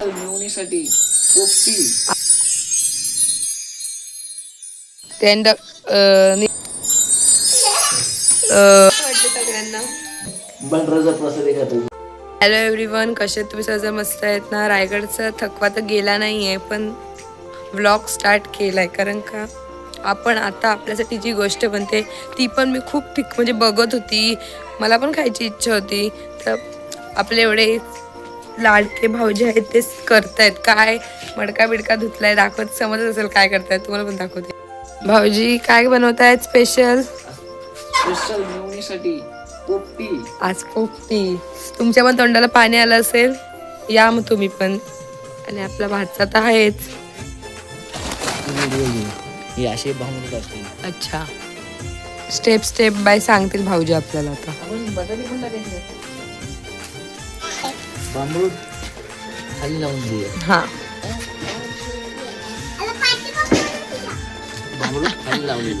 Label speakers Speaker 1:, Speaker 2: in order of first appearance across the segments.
Speaker 1: मिळवण्यासाठी पोपटी
Speaker 2: त्यांड सगळ्यांना
Speaker 1: बनराजा प्रसाद
Speaker 2: हॅलो एव्हरीवन कसे तुम्ही? सगळं मस्त आहेत ना? रायगडचा थकवा तर गेला नाही आहे पण व्लॉग स्टार्ट केला आहे कारण का? आपण आता आपल्यासाठी जी गोष्ट बनते ती पण मी खूप ठीक म्हणजे बघत होती. मला पण खायची इच्छा होती. तर आपले एवढे लाडके भाऊजी आहेत ते करतायत. काय मडका बिडका धुतलाय दाखवत समजत असेल काय करतायत. तुम्हाला पण दाखवते. भाऊजी काय बनवतायत स्पेशल
Speaker 1: स्पेशल पोपटी
Speaker 2: आज पोपटी तुमच्या पण तोंडाला पाणी आलं असेल या मग तुम्ही पण. आणि आपला भातचा तर आहेच.
Speaker 1: हे असे भावनिक असते
Speaker 2: अच्छा. स्टेप स्टेप बाय सांगतील भाऊजी आपल्याला आता.
Speaker 1: आपण बटाटे पण टाकायचे. बांबूळ खाली लावून दे.
Speaker 2: हा.
Speaker 1: बांबूळ खाली लावले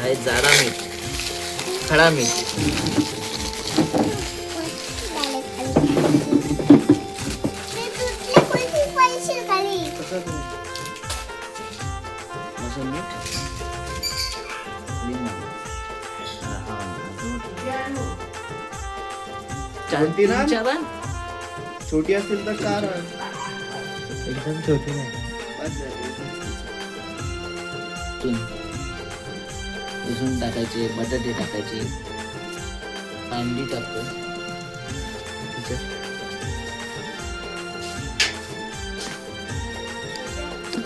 Speaker 1: आहे जाडा मीठ खडा मीठ.
Speaker 3: छोटी असतील तर चार.
Speaker 1: एकदम छोटी नाही लसूण टाकायचे बटाटे टाकायचे कांदी टाकतो.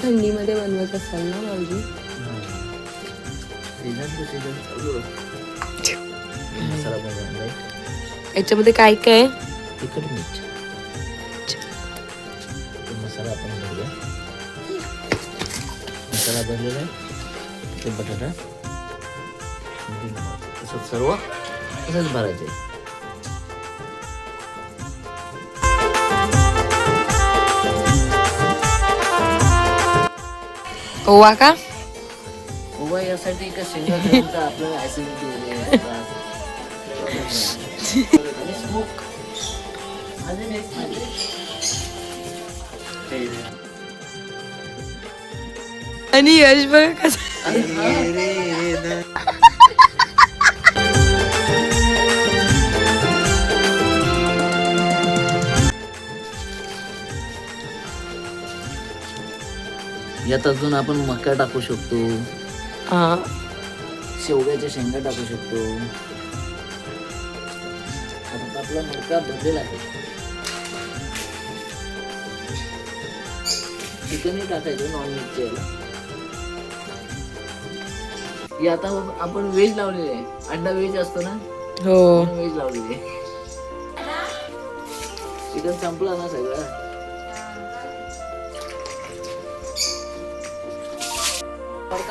Speaker 2: थंडीमध्ये बनवत असाल ना भाऊजी? याच्यामध्ये काय काय आहे?
Speaker 1: तिखट मीठ भरलेला आहे ते बटाटा. आणि. असं सर्व तसंच भरायचं. आहे
Speaker 2: ओवा का?
Speaker 1: उभा यासाठी का शेंगा आपल्याला ऍसिडिटी वगैरे त्रास. आणि
Speaker 2: आणि यश बघा कसं
Speaker 1: अरे. यात अजून आपण मका टाकू शकतो. शेवग्याच्या शेंगा टाकू शकतो. आपला मका भरलेला आहे. चिकनही टाकायचं नॉन व्हेजच्या याला. हे आता आपण व्हेज लावलेले आहे. अंडा व्हेज असतो ना?
Speaker 2: हो.
Speaker 1: व्हेज लावलेले आहे. चिकन संपला ना सगळं?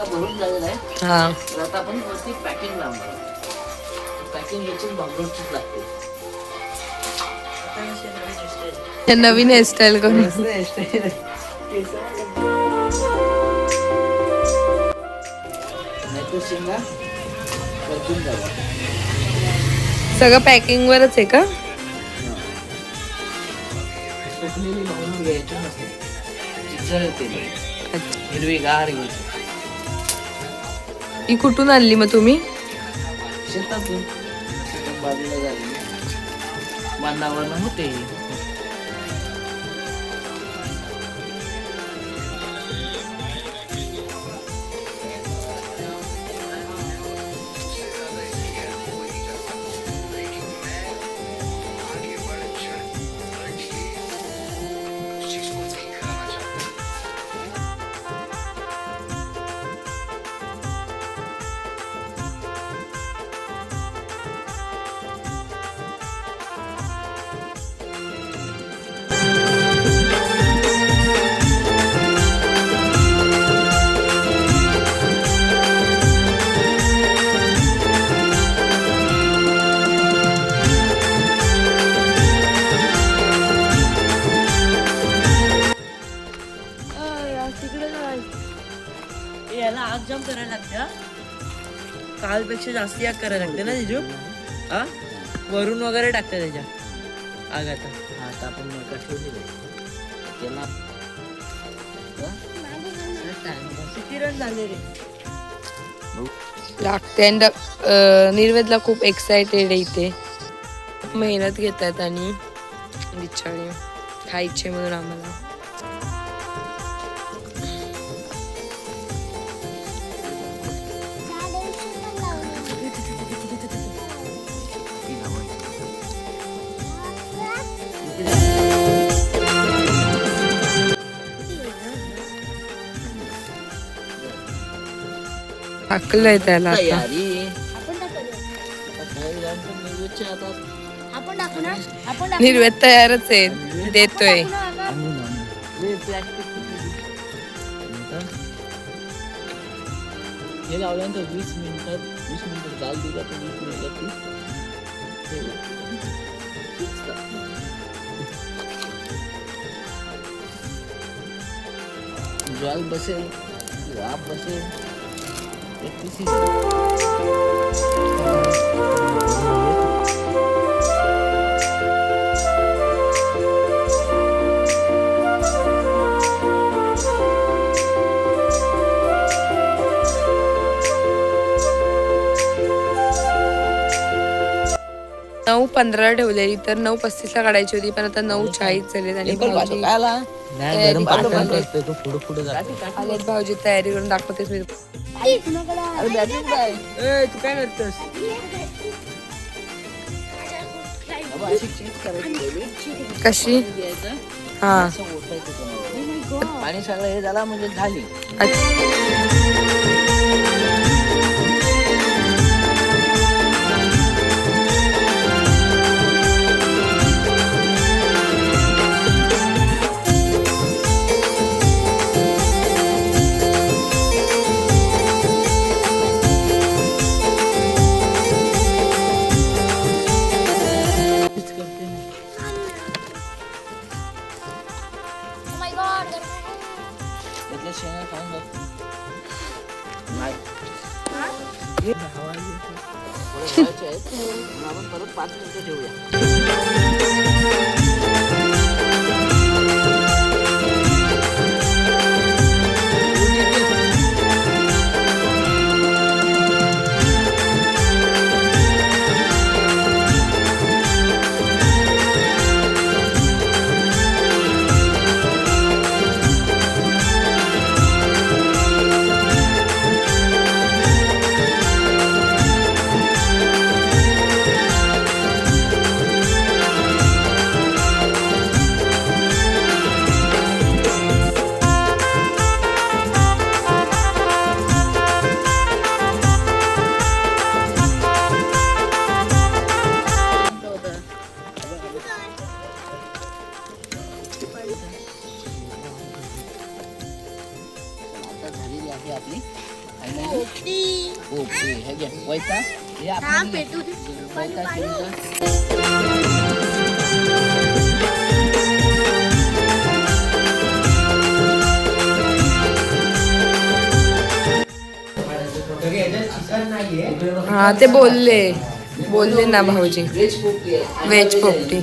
Speaker 1: भरून झालेला आहे.
Speaker 2: हा.
Speaker 1: तर आता आपण वरती पॅकिंग लावणार पॅकिंग याची बांगलोरचीच लागते.
Speaker 2: नवीन हेअरस्टाईल करून.
Speaker 1: नाहीतर शेंगा. परतून जावा
Speaker 2: सगळं पॅकिंग वरच आहे का?
Speaker 1: सुकलेली लावून घ्यायची नसते चिचर येते
Speaker 2: अच्छा.
Speaker 1: हिरवी गार घ्यायची
Speaker 2: ही कुठून आणली मग तुम्ही?
Speaker 1: शेतातून. शेतात बाजूला झाली बांधावरनं होते.
Speaker 4: कालपेक्षा जास्ती आग करायला लागते ना जिजू? हा वरून वगैरे टाकते त्याच्या. आग आता.
Speaker 1: हा आता आपण मका ठेवलेलं त्याला
Speaker 4: झाले रे.
Speaker 2: लागते निर्वेदला खूप एक्सायटेड आहे इथे. मेहनत घेत आहेत आणि बिचारे खायचे म्हणून आम्हाला. टाकलंय त्याला आता.
Speaker 1: तयारी.
Speaker 5: आपण टाकू ना? आपण टाकू
Speaker 2: निर्वेद तयारच आहे. देतोय
Speaker 5: ना
Speaker 1: आणून हे प्लॅस्टिक हे लावल्यानंतर वीस मिनिटात वीस मिनिटात जाल दिला तर वीस मिनिटात ती. हे होईल. ज्वाल बसेल आप बसेल. ते किसी
Speaker 2: नऊ पंधरा ठेवलेली तर नऊ पस्तीसला काढायची होती पण आता नऊ चाळीस झालेत आणि भाऊजी आलेत तयारी करून दाखवतेस मी.
Speaker 4: तू काय करतोस?
Speaker 2: कशी? हा.
Speaker 1: पाणी सगळं हे झाला म्हणजे झाली. आपण परत पाच मिनिटं ठेवूया ओके हे वैता हे
Speaker 5: पेटू दे.
Speaker 2: हा ते बोलले बोलले ना भाऊजी
Speaker 1: व्हेज पोपटी आहे.
Speaker 2: व्हेज पोपटी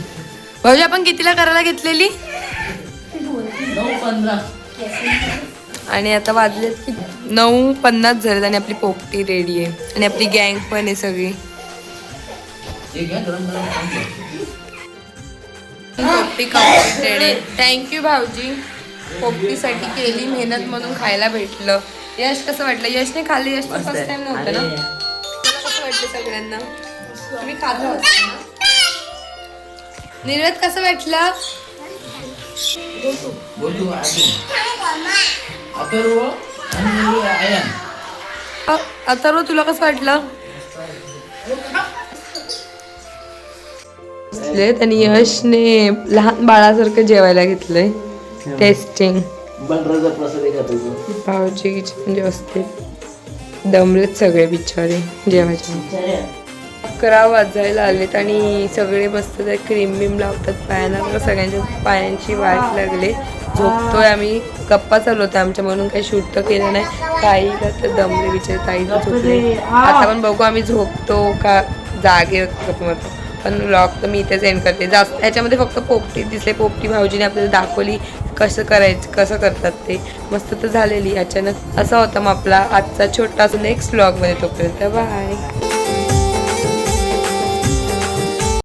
Speaker 2: भाऊजी आपण कितीला करायला घेतलेली
Speaker 1: नऊ पंधरा
Speaker 2: आणि आता वाजले की नऊ पन्नास झालेत आणि आपली पोपटी रेडी आहे. आणि आपली गँग पण आहे सगळी. पोपटी कम्प्लिटेड आहे थँक्यू भाऊजी. पोपटीसाठी केली मेहनत म्हणून खायला भेटलं. यश कसं वाटलं? यशने खाल्ली? यश फर्स्ट टाइम नव्हतं ना? तुला कसं वाटलं सगळ्यांना? तुम्ही खाल्लं होतं ना? निर्वेद कसं वाटलं?
Speaker 1: अथर्व आणि आयन.
Speaker 2: अ, अथर्व तुला कसं वाटलं? आणि यशने लहान बाळासारखं जेवायला घेतलंय. टेस्टिंग
Speaker 1: बलराजा प्रसाद आहे का तुझं
Speaker 2: भाऊजी म्हणजे असते दमलेत सगळे बिचारे जेवायचे. अकरा वाजायला आलेत आणि सगळे मस्त ते क्रीम बिम लावतात पायांना सगळ्यांच्या पायांची वाट लागले. झोपतोय आम्ही. गप्पा चालू होत्या आमच्या म्हणून काही शूट तर केलं नाही. ताईला तर दमले विचार ताई तर झोपले. आता पण बघू आम्ही झोपतो का जागे गप्पा मारतो पण ब्लॉग तर मी इथेच एंड करते. जास्त याच्यामध्ये फक्त पोपटी दिसले पोपटी भाऊजीने आपल्याला दाखवली कसं करायचं कसं करतात ते. मस्त तर झालेली अचानक असा होता मग आपला आजचा छोटासा नेक्स्ट ब्लॉगमध्ये तोपर्यंत. बाय